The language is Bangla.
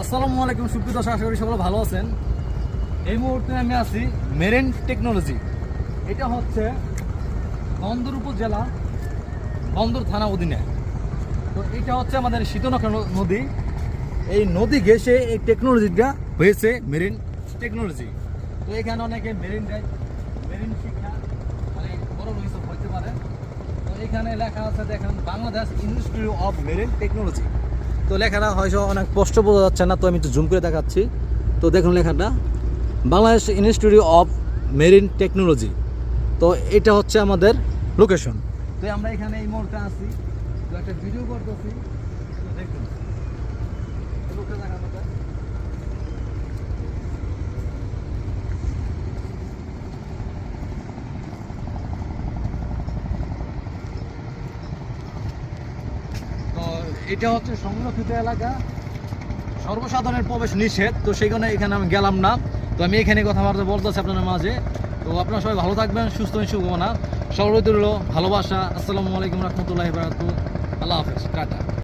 আসসালামু আলাইকুম, সুপ্রিয় দর্শক, আশা করি সকলে ভালো আছেন। এই মুহূর্তে আমি আছি মেরেন টেকনোলজি। এটা হচ্ছে বন্দর উপজেলা, বন্দর থানা অধীনে। তো এটা হচ্ছে আমাদের শীতনখা নদী। এই নদী ঘেসে এই টেকনোলজিটা হয়েছে মেরিন টেকনোলজি। তো এখানে অনেকে মেরিন যায়, মেরিন শিক্ষা মানে বড় কিছু হইতে পারে। তো এখানে লেখা আছে, দেখেন, Bangladesh Institute of Marine Technology. তো লেখাটা হয়তো অনেক স্পষ্ট বোঝা যাচ্ছে না, তো আমি একটু জুম করে দেখাচ্ছি। তো দেখুন লেখাটা। Bangladesh Institute of Marine Technology তো এটা হচ্ছে আমাদের লোকেশন তো আমরা এখানে এই মোড়টা আছি। তো একটা ভিডিও করতেছি। দেখুন এই লোকটা দেখানো যায়। তো এটা হচ্ছে সংরক্ষিত এলাকা। সর্বসাধারণের প্রবেশ নিষেধ, তো সেখানে এখানে আমি গেলাম না। তো আমি এখানে কথাবার্তা বলতেছি আপনাদের মাঝে। তো আপনারা সবাই ভালো থাকবেন, সুস্থ শুভকামনা। সর্বদুল্য ভালোবাসা। আসসালামু আলাইকুম রহমতুল্লাহ আল্লাহ হাফেজ। টাটা।